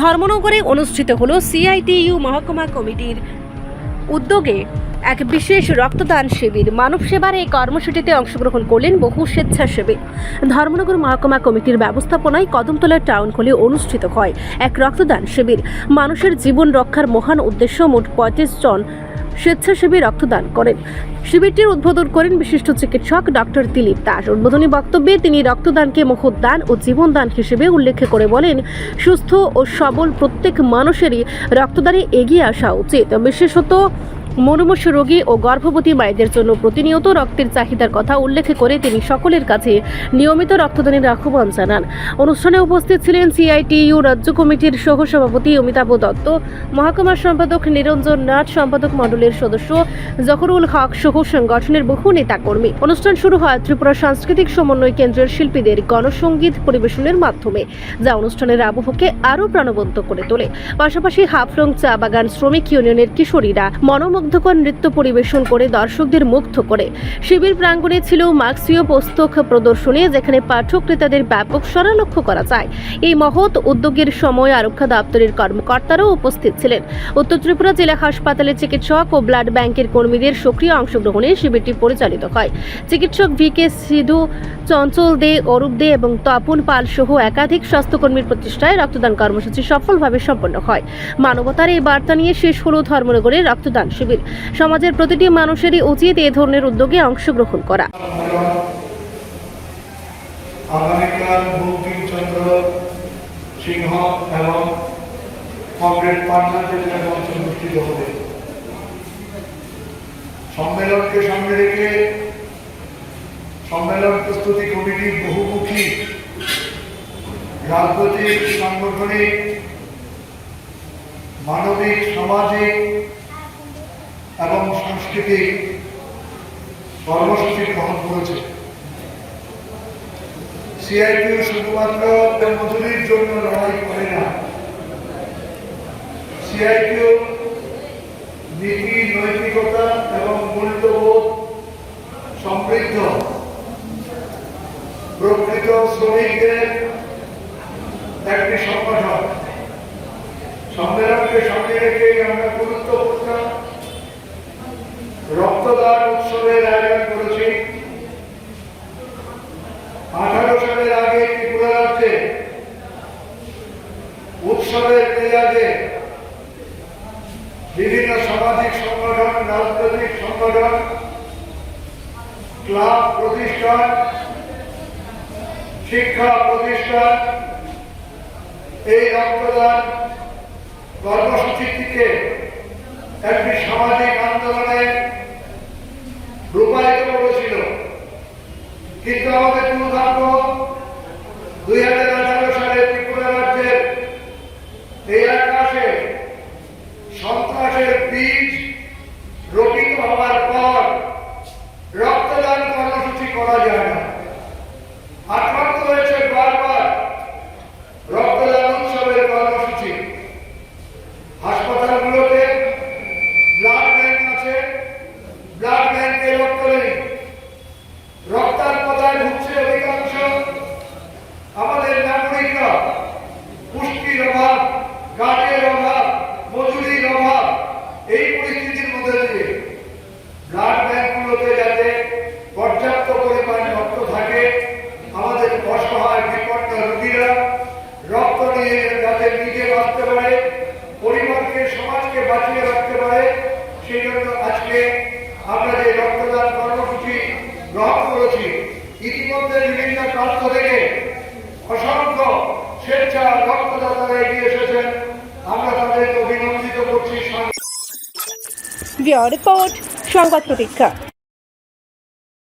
ধর্মনগরে অনুষ্ঠিত হল সিআইটিইউ মহকুমা কমিটির উদ্যোগে এক বিশেষ রক্তদান শিবির। মানব সেবার এই কর্মসূচিতে অংশগ্রহণ করলেন বহু স্বেচ্ছাসেবী। ধর্মনগর মহকুমা কমিটির ব্যবস্থাপনায় কদমতলা টাউন হলে অনুষ্ঠিত হয় এক রক্তদান শিবির। মানুষের জীবন রক্ষার মহান উদ্দেশ্য মোট পঁয়ত্রিশ জন স্বেচ্ছাসেবী রক্তদান করেন। শিবিরটির উদ্বোধন করেন বিশিষ্ট চিকিৎসক ডক্টর দিলীপ দাস। উদ্বোধনী বক্তব্যে তিনি রক্তদানকে মহোদ্দান ও জীবনদান হিসেবে উল্লেখ করে বলেন, সুস্থ ও সবল প্রত্যেক মানুষেরই রক্তদানে এগিয়ে আসা উচিত। বিশেষত মনুমুষ রোগী ও গর্ভবতী মায়েদের জন্য প্রতিনিয়ত রক্তের চাহিদার কথা উল্লেখ করে তিনি সকলের কাছে নিয়মিত রক্তদানের আহ্বান জানান। অনুষ্ঠানে উপস্থিত ছিলেন সিআইটিইউ রাজ্য কমিটির সহসভাপতি অমিতাভ দত্ত মহকুমা সম্পাদক নিরঞ্জন নাথ, সম্পাদক মণ্ডলের সদস্য জহরুল হক সহ সংগঠনের বহু নেতাকর্মী। অনুষ্ঠান শুরু হয় ত্রিপুরা সাংস্কৃতিক সমন্বয় কেন্দ্রের শিল্পীদের গণসঙ্গীত পরিবেশনের মাধ্যমে, যা অনুষ্ঠানের আবহকে আরও প্রাণবন্ত করে তোলে। পাশাপাশি হাফলং চা বাগান শ্রমিক ইউনিয়নের কিশোরীরা মনোমুগ্ধকর নৃত্য পরিবেশন করে দর্শকদের মুগ্ধ করে। শিবির প্রাঙ্গণে ছিল মার্ক্সীয় পুস্তক প্রদর্শনী, যেখানে পাঠক ক্রেতাদের ব্যাপক সরা লক্ষ্য করা যায়। এই মহৎ উদ্যোগের সময় আরক্ষা দপ্তরের কর্মকর্তারাও উপস্থিত ছিলেন। উত্তর ত্রিপুরা জেলা হাসপাতালে চিকিৎসক ও ব্লাড ব্যাংকের কর্মীদের সক্রিয় অংশগ্রহণে শিবিরটি পরিচালিত হয়। চিকিৎসক ভি কে সিধু, চঞ্চল দে, অরূপ দে এবং তপন পাল সহ একাধিক স্বাস্থ্যকর্মীর প্রতিষ্ঠায় রক্তদান কর্মসূচি সফলভাবে সম্পন্ন হয়। মানবতার এই বার্তা নিয়ে শেষ হল ধর্মনগরের রক্তদান শিবির। সমাজের প্রতিটি মানুষেরই উচিত এ ধরনের উদ্যোগে অংশগ্রহণ করা। সম্মেলন প্রস্তুতি বহুমুখী রাজনৈতিক সাংগঠনিক, মানবিক, সামাজিক এবং সাংস্কৃতিক কর্মসূচি গ্রহণ করেছে। সিআইটিউ শুধুমাত্র মজুরির জন্য লড়াই করে না সিআইটিউ নীতি, নৈতিকতা এবং মূল্যবোধ সমৃদ্ধ প্রকৃত শ্রমিকদের একটি সংগঠন। সম্মেলনকে সামনে রেখে আমরা গুরুত্বপূর্ণ রক্তদান উৎসবের আয়োজন করেছি। আঠারো সালের আগে ত্রিপুরা রাজ্যে উৎসবের মেজাজে বিভিন্ন সামাজিক সংগঠন, রাজনৈতিক সংগঠন, ক্লাব প্রতিষ্ঠান, শিক্ষা প্রতিষ্ঠান এই রক্তদান কর্মসূচিটিকে একটি সামাজিক আন্দোলনে রূপায়িত করেছিল কিন্তু আমাদের দুর্ভাগ্য দুই হাজার আঠারো সালে ত্রিপুরা রাজ্যের এই আকাশে সন্ত্রাসের বীজ রোপিত হওয়ার পর রক্তদান কর্মসূচি করা যায় না আক্রান্ত হয়েছে বারবার রক্তদান উৎসবের কর্মসূচি হাসপাতালগুলোতে ব্লাড ব্যাংক আছে ব্লাড ব্যাংকে রক্ত নেই রক্তার পদায় ঢুকছে অধিকাংশ আমাদের নাগরিকরা পুষ্টির অভাব কাজের অভাব, মজুরির অভাব, এই পরিস্থিতির মধ্যে দিয়ে ব্লাড ব্যাংকগুলোতে যাতে পর্যাপ্ত পরিমাণ রক্ত থাকে, আমাদের অসহায় বিপন্ন রোগীরা রক্ত নিয়ে যাতে নিজে বাঁচতে পারে, পরিবারকে, সমাজকে বাঁচিয়ে রাখতে পারে, সেই জন্য আজকে আমরা যে রক্তদান কর্মসূচি গ্রহণ করেছি, ইতিমধ্যে বিভিন্ন প্রান্ত থেকে অসংখ্য স্বেচ্ছা রক্তদাতারা এগিয়ে এসেছেন। আমরা তাদেরকে অভিনন্দিত করছি। রিপোর্ট সংবাদ প্রতীক্ষা।